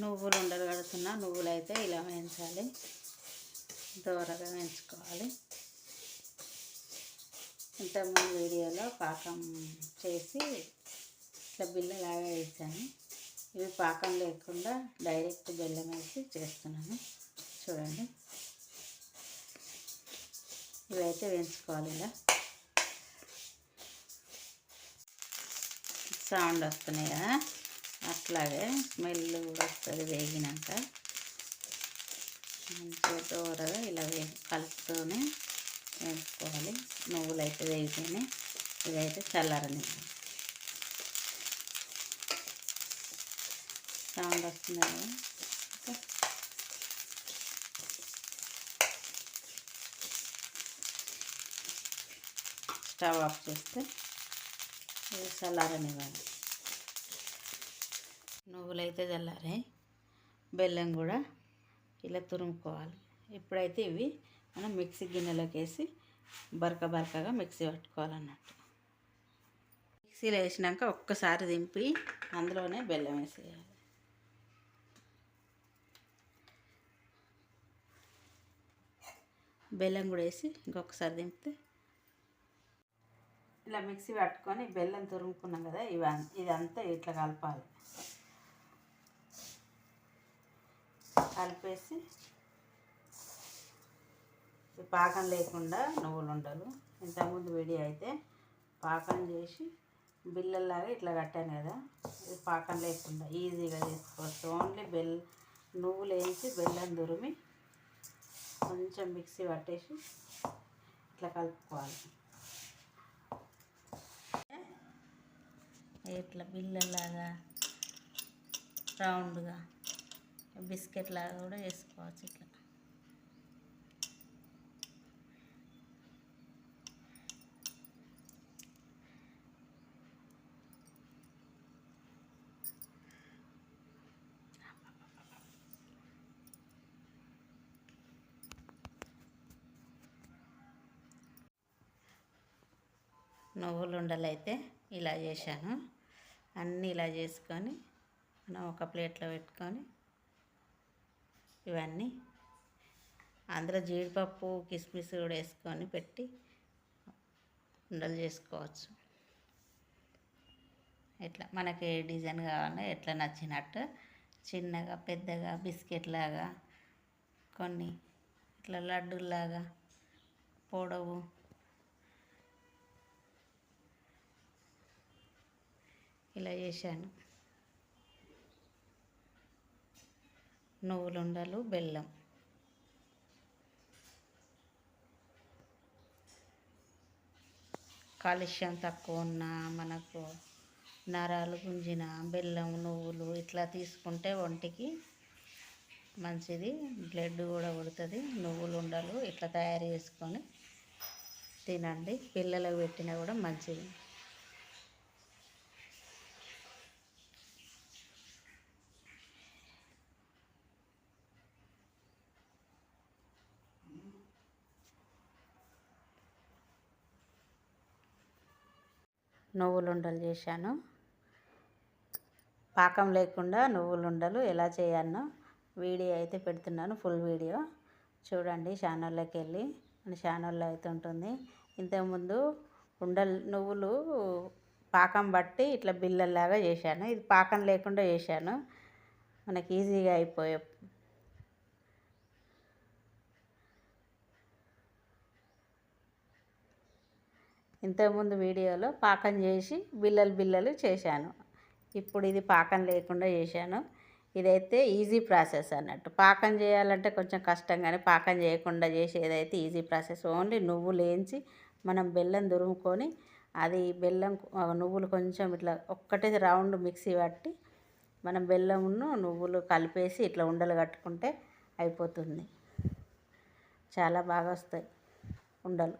నువ్వులు ఉండలు కడుతున్నా నువ్వులు అయితే ఇలా వేయించాలి. దూరగా వేయించుకోవాలి. ఇంతకుముందు వీడియోలో పాకం చేసి ఇట్లా బిల్లలాగా వేసాను ఇవి పాకం లేకుండా డైరెక్ట్ బెల్లం వేసి చేస్తున్నాను. చూడండి. ఇవైతే వేయించుకోవాలి ఇలా. సౌండ్ వస్తున్నాయి? కదా అట్లాగే స్మెల్ కూడా వస్తుంది వేగినాక. మంచిగా దూరగా ఇలా వే కలుపుతూనే వేసుకోవాలి. నువ్వులు అయితే వేగితేనే ఇదైతే చల్లారని సౌండ్ వస్తుంది? స్టవ్ ఆఫ్ చేస్తే చల్లారని చల్లారనివ్వాలి. నువ్వులైతే అయితే చల్లారాయి బెల్లం కూడా ఇలా తురుముకోవాలి. ఇప్పుడైతే ఇవి మనం మిక్సీ గిన్నెలోకి వేసి బరక బరకగా మిక్సీ పట్టుకోవాలన్నట్టు. మిక్సీలో వేసినాక ఒక్కసారి దింపి అందులోనే బెల్లం వేసేయాలి. బెల్లం కూడా వేసి ఇంకొకసారి దింపితే ఇలా మిక్సీ పట్టుకొని బెల్లం తురుముకున్నాం కదా ఇవి ఇదంతా ఇట్లా కలపాలి. కలిపేసి పాకం లేకుండా నువ్వులు ఉండలు. ఇంతకుముందు వేడి అయితే పాకం చేసి బిల్లల్లాగా ఇట్లా కట్టాను కదా ఇది పాకం లేకుండా ఈజీగా చేసుకోవచ్చు. ఓన్లీ బెల్ నువ్వులు వేసి బెల్లం దురిమి కొంచెం మిక్సీ పట్టేసి ఇట్లా కలుపుకోవాలి. ఇట్లా బిల్లలాగా రౌండ్గా బిస్కెట్ లాగా కూడా చేసుకోవచ్చు ఇట్లా. నువ్వులు ఉండలు అయితే ఇలా చేశాను. అన్నీ ఇలా చేసుకొని మనం ఒక ప్లేట్లో పెట్టుకొని ఇవన్నీ అందులో జీడిపప్పు కిస్మిస్ కూడా వేసుకొని పెట్టి ఉండలు చేసుకోవచ్చు. ఎట్లా మనకి ఏ డిజైన్ కావాలో ఎట్లా నచ్చినట్టు చిన్నగా పెద్దగా బిస్కెట్ లాగా కొన్ని ఇట్లా లడ్డూలాగా పొడవు. ఇలా చేశాను. నువ్వులుండలు బెల్లం. కాలుష్యం తక్కువ ఉన్న మనకు నరాలు గుంజిన బెల్లం నువ్వులు ఇట్లా తీసుకుంటే ఒంటికి మంచిది. బ్లడ్ కూడా పుడుతుంది నువ్వులు ఉండలు ఇట్లా తయారు చేసుకొని తినండి. పిల్లలకు పెట్టినా కూడా మంచిది. నువ్వులుండలు చేశాను. పాకం లేకుండా నువ్వులుండలు ఎలా చేయాలో వీడియో అయితే పెడుతున్నాను ఫుల్ వీడియో. చూడండి ఛానల్లోకి వెళ్ళి మన ఛానల్లో అయితే ఉంటుంది. ఇంతకుముందు ఉండలు నువ్వులు పాకం బట్టి ఇట్లా బిల్లల్లాగా చేశాను. ఇది పాకం లేకుండా చేశాను. మనకి ఈజీగా అయిపోయే ఇంతకుముందు వీడియోలో పాకం చేసి బిల్లలు బిల్లలు చేశాను. ఇప్పుడు ఇది పాకం లేకుండా చేశాను. ఇదైతే ఈజీ ప్రాసెస్ అన్నట్టు. పాకం చేయాలంటే కొంచెం కష్టం కానీ పాకం చేయకుండా చేసేదైతే ఈజీ ప్రాసెస్ ఓన్లీ నువ్వులు వేయించి మనం బెల్లం దురుముకొని అది బెల్లం నువ్వులు కొంచెం ఇట్లా ఒక్కటే రౌండ్ మిక్సీ పట్టి మనం బెల్లమును నువ్వులు కలిపేసి ఇట్లా ఉండలు కట్టుకుంటే అయిపోతుంది. చాలా బాగా వస్తాయి ఉండలు.